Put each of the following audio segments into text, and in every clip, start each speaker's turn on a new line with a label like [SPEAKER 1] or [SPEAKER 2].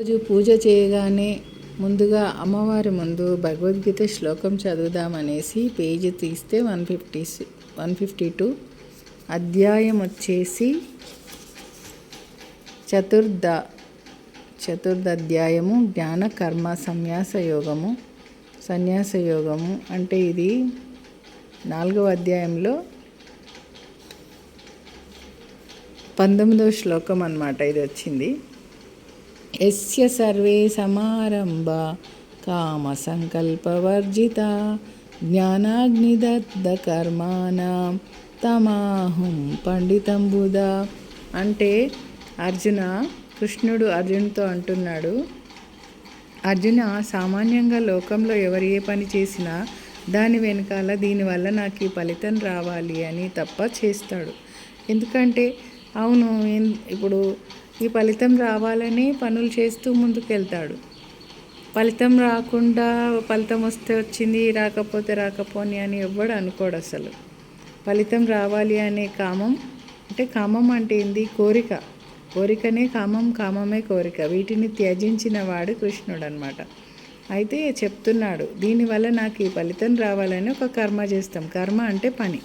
[SPEAKER 1] రోజు పూజ చేయగానే ముందుగా అమ్మవారి ముందు భగవద్గీత శ్లోకం చదువుదామనేసి పేజీ తీస్తే one fifty one fifty two. అధ్యాయం వచ్చేసి చతుర్థ చతుర్థ అధ్యాయము జ్ఞాన కర్మ సన్యాస యోగము సన్యాస యోగము. అంటే ఇది నాలుగవ అధ్యాయంలో పంతొమ్మిదవ శ్లోకం అన్నమాట ఇది వచ్చింది. ఎస్య సర్వే సమారంభ కామసంకల్పవర్జిత జ్ఞానాగ్నిదగ్ధకర్మాణం తమాహం పండితం అంటే అర్జున కృష్ణుడు అర్జున్తో అంటున్నాడు అర్జున సామాన్యంగా లోకంలో ఎవరు ఏ పని చేసినా దాని వెనకాల దీనివల్ల నాకు ఈ ఫలితం రావాలి అని తప్ప చేస్తాడు. ఎందుకంటే అవును ఇప్పుడు ఈ ఫలితం రావాలని పనులు చేస్తూ ముందుకెళ్తాడు. ఫలితం రాకుండా ఫలితం వస్తే వచ్చింది రాకపోతే రాకపోని అని ఎవ్వడు అనుకోడు అసలు. ఫలితం రావాలి అనే కామం అంటే కామం అంటే ఏంది? కోరిక. కోరికనే కామం కామమే కోరిక. వీటిని త్యజించిన వాడు కృష్ణుడు అనమాట అయితే చెప్తున్నాడు దీనివల్ల నాకు ఈ ఫలితం రావాలని ఒక కర్మ చేస్తాం. కర్మ అంటే పని.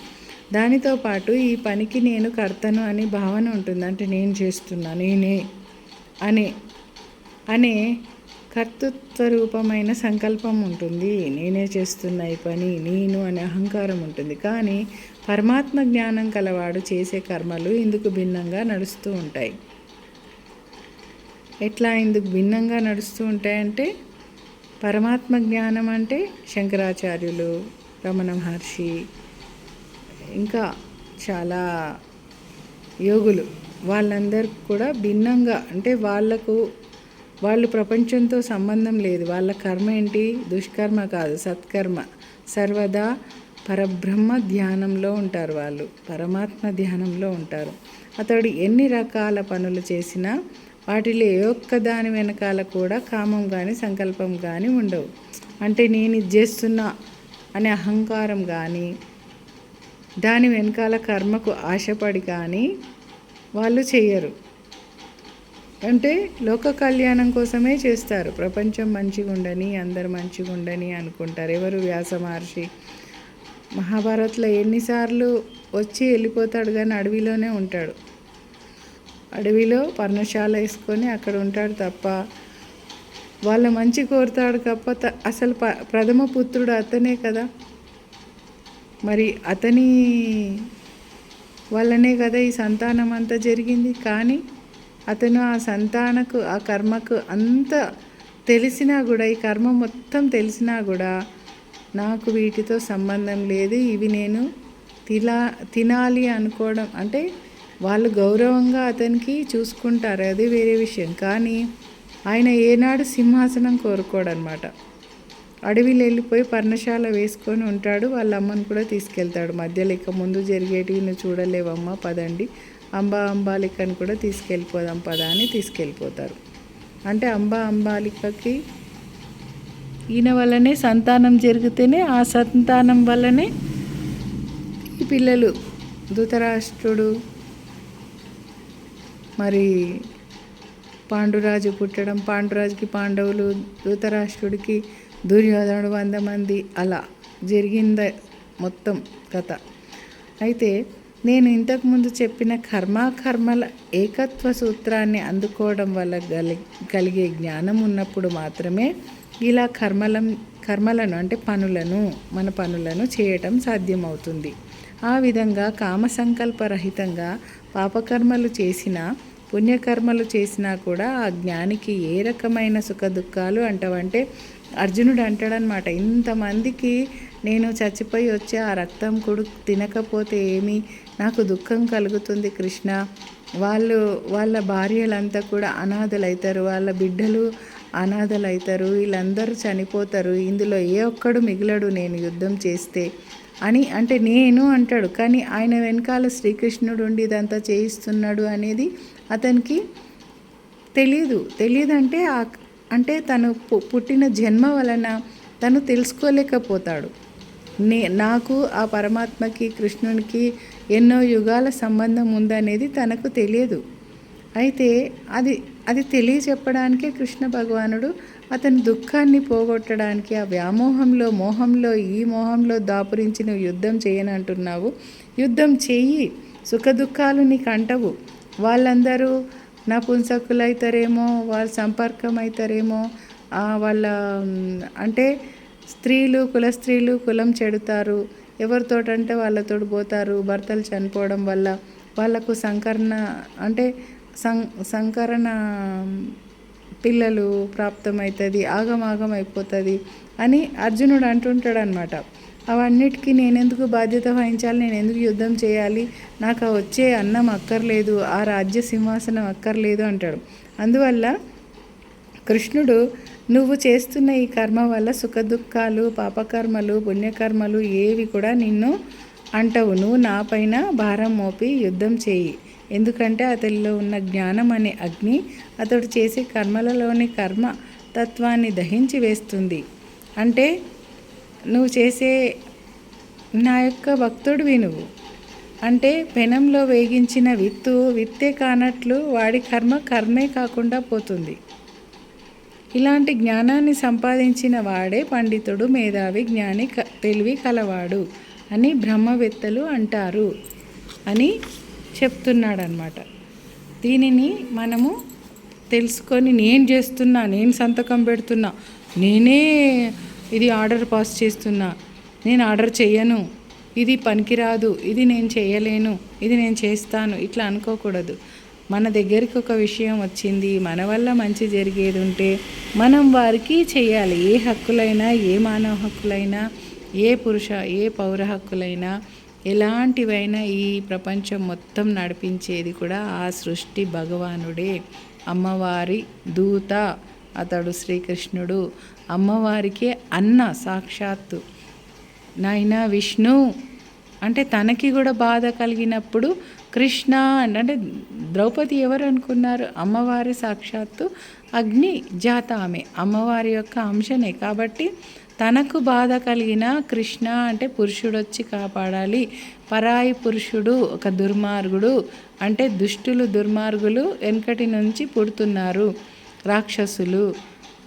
[SPEAKER 1] దానితో పాటు ఈ పనికి నేను కర్తను అనే భావన ఉంటుంది. అంటే నేను చేస్తున్నా నేనే అనే అనే కర్తృత్వ రూపమైన సంకల్పం ఉంటుంది. నేనే చేస్తున్న ఈ పని నేను అనే అహంకారం ఉంటుంది. కానీ పరమాత్మ జ్ఞానం కలవాడు చేసే కర్మలు ఇందుకు భిన్నంగా నడుస్తూ ఉంటాయి. ఎట్లా ఇందుకు భిన్నంగా నడుస్తూ ఉంటాయంటే పరమాత్మ జ్ఞానం అంటే శంకరాచార్యులు రమణ మహర్షి ఇంకా చాలా యోగులు. వాళ్ళందరూ కూడా భిన్నంగా అంటే వాళ్ళకు వాళ్ళు ప్రపంచంతో సంబంధం లేదు. వాళ్ళ కర్మ ఏంటి? దుష్కర్మ కాదు సత్కర్మ. సర్వదా పరబ్రహ్మ ధ్యానంలో ఉంటారు వాళ్ళు. పరమాత్మ ధ్యానంలో ఉంటారు. అతడు ఎన్ని రకాల పనులు చేసినా వాటిలో ఏ ఒక్క దాని వెనకాల కూడా కామం కానీ సంకల్పం కానీ ఉండవు. అంటే నేను ఇది చేస్తున్నా అనే అహంకారం కానీ దాని వెనకాల కర్మకు ఆశపడి కానీ వాళ్ళు చేయరు. అంటే లోక కళ్యాణం కోసమే చేస్తారు. ప్రపంచం మంచిగా ఉండని అందరు మంచిగా ఉండని అనుకుంటారు. ఎవరు వ్యాస మహర్షి? మహాభారత్లో ఎన్నిసార్లు వచ్చి వెళ్ళిపోతాడు కానీ అడవిలోనే ఉంటాడు. అడవిలో పర్ణశాల వేసుకొని అక్కడ ఉంటాడు తప్ప వాళ్ళ మంచి కోరుతాడు తప్ప త- అసలు ప ప్రథమ పుత్రుడు అతనే కదా. మరి అతని వల్లనే కదా ఈ సంతానం అంతా జరిగింది. కానీ అతను ఆ సంతానకు ఆ కర్మకు అంత తెలిసినా కూడా ఈ కర్మ మొత్తం తెలిసినా కూడా నాకు వీటితో సంబంధం లేదు. ఇవి నేను తిలా తినాలి అనుకోవడం అంటే వాళ్ళు గౌరవంగా అతనికి చూసుకుంటారు. అది వేరే విషయం. కానీ ఆయన ఏనాడు సింహాసనం కోరుకోడనమాట అడవిలో వెళ్ళిపోయి పర్ణశాల వేసుకొని ఉంటాడు. వాళ్ళ అమ్మను కూడా తీసుకెళ్తాడు. మధ్యలో ఇక ముందు జరిగేటివి నువ్వు చూడలేవమ్మా పదండి. అంబా అంబాలికని కూడా తీసుకెళ్ళిపోదాం పద అని తీసుకెళ్ళిపోతారు. అంటే అంబా అంబాలికకి ఈయన వల్లనే సంతానం జరిగితేనే ఆ సంతానం వల్లనే ఈ పిల్లలు ధృతరాష్ట్రుడు మరి పాండురాజు పుట్టడం పాండురాజుకి పాండవులు ధృతరాష్ట్రుడికి దుర్యోధనుడు వంద మంది అలా జరిగింద మొత్తం కథ. అయితే నేను ఇంతకుముందు చెప్పిన కర్మాకర్మల ఏకత్వ సూత్రాన్ని అందుకోవడం వల్ల గలి కలిగే జ్ఞానం ఉన్నప్పుడు మాత్రమే ఇలా కర్మలం కర్మలను అంటే పనులను మన పనులను చేయటం సాధ్యమవుతుంది. ఆ విధంగా కామ సంకల్పరహితంగా పాపకర్మలు చేసినా పుణ్యకర్మలు చేసినా కూడా ఆ జ్ఞానికి ఏ రకమైన సుఖ దుఃఖాలు అంటవంటే అర్జునుడు అంటాడనమాట ఇంతమందికి నేను చచ్చిపోయి వచ్చే ఆ రక్తం కొడు తినకపోతే ఏమి? నాకు దుఃఖం కలుగుతుంది కృష్ణ. వాళ్ళు వాళ్ళ భార్యలంతా కూడా అనాథలవుతారు వాళ్ళ బిడ్డలు అనాథలవుతారు వీళ్ళందరూ చనిపోతారు ఇందులో ఏ ఒక్కడు మిగిలడు నేను యుద్ధం చేస్తే అని అంటే నేను అంటాడు. కానీ ఆయన వెనకాల శ్రీకృష్ణుడు ఉండి ఇదంతా చేయిస్తున్నాడు అనేది అతనికి తెలియదు తెలియదంటే ఆ అంటే తను పు- పుట్టిన జన్మ వలన తను తెలుసుకోలేకపోతాడు. నే నాకు ఆ పరమాత్మకి కృష్ణునికి ఎన్నో యుగాల సంబంధం ఉందనేది తనకు తెలియదు. అయితే అది అది తెలియచెప్పడానికే కృష్ణ భగవానుడు అతని దుఃఖాన్ని పోగొట్టడానికి ఆ వ్యామోహంలో మోహంలో ఈ మోహంలో దాపురించి నువ్వు యుద్ధం చేయనంటున్నావు. యుద్ధం చెయ్యి. సుఖ దుఃఖాలు నీకు అంటవు వాళ్ళందరూ నపుంసకులైతారేమో వాళ్ళ సంపర్కం అవుతారేమో వాళ్ళ అంటే స్త్రీలు కుల స్త్రీలు కులం చెడుతారు. ఎవరితోటంటే వాళ్ళతో పోతారు. భర్తలు చనిపోవడం వల్ల వాళ్ళకు సంకరణ అంటే సం సంకరణ పిల్లలు ప్రాప్తమవుతుంది ఆగమాగం అయిపోతుంది అని అర్జునుడు అంటుంటాడు అనమాట అవన్నిటికీ నేనెందుకు బాధ్యత వహించాలి? నేను ఎందుకు యుద్ధం చేయాలి? నాకు ఆ వచ్చే అన్నం అక్కర్లేదు ఆ రాజ్య సింహాసనం అక్కర్లేదు అంటాడు. అందువల్ల కృష్ణుడు నువ్వు చేస్తున్న ఈ కర్మ వల్ల సుఖదుఖాలు పాపకర్మలు పుణ్యకర్మలు ఏవి కూడా నిన్ను అంటవు. నువ్వు నాపైన భారం మోపి యుద్ధం చేయి. ఎందుకంటే అతనిలో ఉన్న జ్ఞానం అనే అగ్ని అతడు చేసే కర్మలలోని కర్మ తత్వాన్ని దహించి వేస్తుంది. అంటే నువ్వు చేసే నా యొక్క భక్తుడివి నువ్వు. అంటే పెనంలో వేగించిన విత్తు విత్తే కానట్లు వాడి కర్మ కర్మే కాకుండా పోతుంది. ఇలాంటి జ్ఞానాన్ని సంపాదించిన వాడే పండితుడు మేధావి జ్ఞాని క- తెలివి కలవాడు అని బ్రహ్మవేత్తలు అంటారు అని చెప్తున్నాడనమాట దీనిని మనము తెలుసుకొని నేను చేస్తున్నా నేను సంతకం పెడుతున్నా నేనే ఇది ఆర్డర్ పాస్ చేస్తున్నా. నేను ఆర్డర్ చేయను ఇది పనికిరాదు. ఇది నేను చేయలేను ఇది నేను చేస్తాను. ఇట్లా అనుకోకూడదు. మన దగ్గరికి ఒక విషయం వచ్చింది. మన వల్ల మంచి జరిగేది ఉంటే మనం వారికి చేయాలి ఏ హక్కులైనా ఏ మానవ హక్కులైనా ఏ పురుష ఏ పౌర హక్కులైనా ఎలాంటివైనా ఈ ప్రపంచం మొత్తం నడిపించేది కూడా ఆ సృష్టి భగవానుడే. అమ్మవారి దూత. అతడు శ్రీకృష్ణుడు. అమ్మవారికే అన్న సాక్షాత్తు. నాయన విష్ణు అంటే తనకి కూడా బాధ కలిగినప్పుడు కృష్ణ అంటే ద్రౌపది ఎవరు అనుకున్నారు? అమ్మవారి సాక్షాత్తు అగ్ని జాత ఆమె. అమ్మవారి యొక్క అంశనే కాబట్టి తనకు బాధ కలిగిన కృష్ణ అంటే పురుషుడు వచ్చి కాపాడాలి. పరాయి పురుషుడు ఒక దుర్మార్గుడు అంటే దుష్టులు దుర్మార్గులు వెనకటి నుంచి పుడుతున్నారు. రాక్షసులు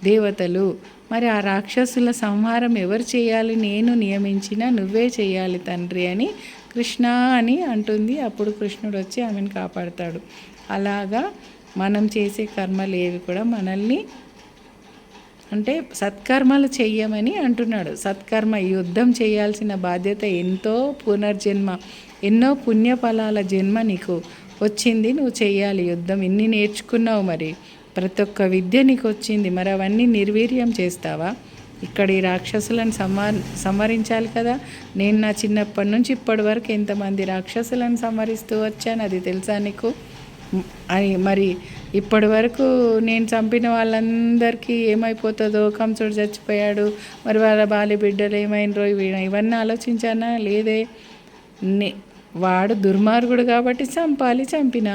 [SPEAKER 1] దేవతలు. మరి ఆ రాక్షసుల సంహారం ఎవరు చేయాలి? నేను నియమించినా నువ్వే చేయాలి తండ్రి అని కృష్ణ అని అంటుంది. అప్పుడు కృష్ణుడు వచ్చి ఆమెను కాపాడతాడు. అలాగా మనం చేసే కర్మలు ఏవి కూడా మనల్ని అంటే సత్కర్మలు చెయ్యమని అంటున్నాడు. సత్కర్మ యుద్ధం చేయాల్సిన బాధ్యత ఎంతో పునర్జన్మ ఎన్నో పుణ్యఫలాల జన్మ నీకు వచ్చింది. నువ్వు చేయాలి యుద్ధం. ఇన్ని నేర్చుకున్నావు మరి. ప్రతి ఒక్క విద్య నీకు వచ్చింది మరి అవన్నీ నిర్వీర్యం చేస్తావా? ఇక్కడ ఈ రాక్షసులను సంహార్ సంహరించాలి కదా. నేను నా చిన్నప్పటి నుంచి ఇప్పటి వరకు ఎంతమంది రాక్షసులను సంహరిస్తూ వచ్చాను అది తెలుసా నీకు? అని మరి ఇప్పటి వరకు నేను చంపిన వాళ్ళందరికీ ఏమైపోతుందో కంసుడు చచ్చిపోయాడు మరి వాళ్ళ బాల్య బిడ్డలు ఏమైనరో ఇవన్నీ ఆలోచించానా? లేదే. నే వాడు దుర్మార్గుడు కాబట్టి చంపాలి చంపిన.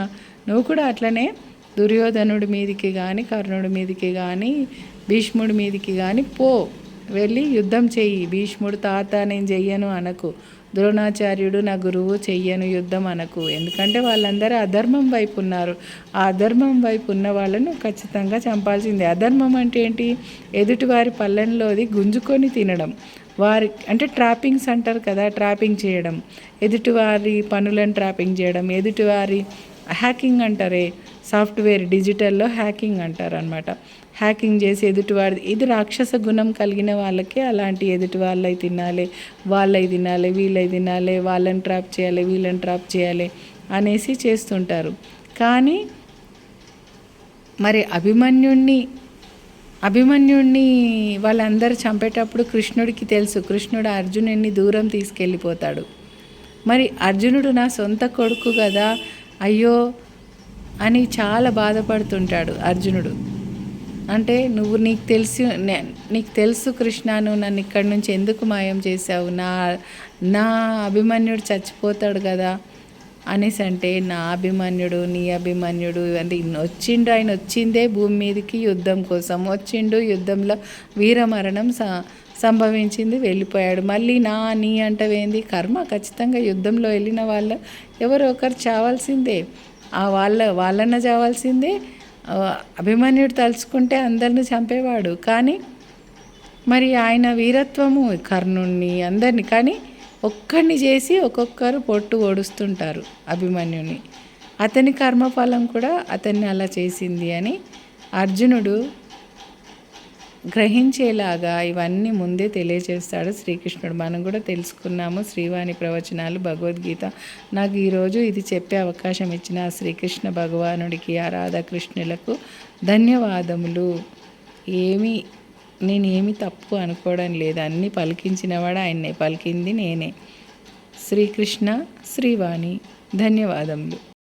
[SPEAKER 1] నువ్వు కూడా అట్లనే దుర్యోధనుడి మీదికి కానీ కర్ణుడి మీదికి కానీ భీష్ముడి మీదికి కానీ పో. వెళ్ళి యుద్ధం చెయ్యి. భీష్ముడు తాత నేను చెయ్యను అనకు. ద్రోణాచార్యుడు నా గురువు చెయ్యను యుద్ధం అనకు. ఎందుకంటే వాళ్ళందరూ అధర్మం వైపు ఉన్నారు. ఆ అధర్మం వైపు ఉన్న వాళ్ళను ఖచ్చితంగా చంపాల్సిందే. అధర్మం అంటే ఏంటి? ఎదుటివారి పల్లెంలోది గుంజుకొని తినడం. వారి అంటే ట్రాపింగ్స్ అంటారు కదా ట్రాపింగ్ చేయడం. ఎదుటివారి పనులను ట్రాపింగ్ చేయడం. ఎదుటివారి హ్యాకింగ్ అంటారే. సాఫ్ట్వేర్ డిజిటల్లో హ్యాకింగ్ అంటారు అనమాట హ్యాకింగ్ చేసి ఎదుటివాడి ఇది రాక్షస గుణం కలిగిన వాళ్ళకే అలాంటి ఎదుటి వాళ్ళై తినాలి వాళ్ళై తినాలి వీళ్ళై తినాలి వాళ్ళని ట్రాప్ చేయాలి వీళ్ళని ట్రాప్ చేయాలి అనేసి చేస్తుంటారు. కానీ మరి అభిమన్యుణ్ణి అభిమన్యుణ్ణి వాళ్ళందరూ చంపేటప్పుడు కృష్ణుడికి తెలుసు కృష్ణుడు అర్జునుడిని దూరం తీసుకెళ్ళిపోతాడు. మరి అర్జునుడు నా సొంత కొడుకు కదా అయ్యో అని చాలా బాధపడుతుంటాడు అర్జునుడు. అంటే నువ్వు నీకు తెలిసి నే- నీకు తెలుసు కృష్ణ నువ్వు నన్ను ఇక్కడి నుంచి ఎందుకు మాయం చేసావు నా నా అభిమన్యుడు చచ్చిపోతాడు కదా అనేసి అంటే నా అభిమన్యుడు నీ అభిమన్యుడు అంటే వచ్చిండు ఆయన వచ్చిందే భూమి మీదకి యుద్ధం కోసం. వచ్చిండు యుద్ధంలో వీరమరణం స సంభవించింది వెళ్ళిపోయాడు. మళ్ళీ నా నీ అంటవేంది? కర్మ ఖచ్చితంగా యుద్ధంలో వెళ్ళిన వాళ్ళు ఎవరో ఒకరు చావాల్సిందే. ఆ వాళ్ళ వాళ్ళన్న చావాల్సిందే. అభిమన్యుడు తలుచుకుంటే అందరిని చంపేవాడు. కానీ మరి ఆయన వీరత్వము కర్ణుణ్ణి అందరిని. కానీ ఒక్కడిని చేసి ఒక్కొక్కరు పొట్టు ఓడుస్తుంటారు అభిమన్యుని. అతని కర్మఫలం కూడా అతన్ని అలా చేసింది అని అర్జునుడు గ్రహించేలాగా ఇవన్నీ ముందే తెలియజేస్తాడు శ్రీకృష్ణుడు. మనం కూడా తెలుసుకున్నాము శ్రీవాణి ప్రవచనాలు భగవద్గీత. నాకు ఈరోజు ఇది చెప్పే అవకాశం ఇచ్చిన ఆ శ్రీకృష్ణ భగవానుడికి ఆ రాధాకృష్ణులకు ధన్యవాదములు. ఏమి నేనేమి తప్పు అనుకోవడం లేదు. అన్నీ పలికించినవాడు ఆయన్నే పలికింది నేనే. శ్రీకృష్ణ శ్రీవాణి ధన్యవాదములు.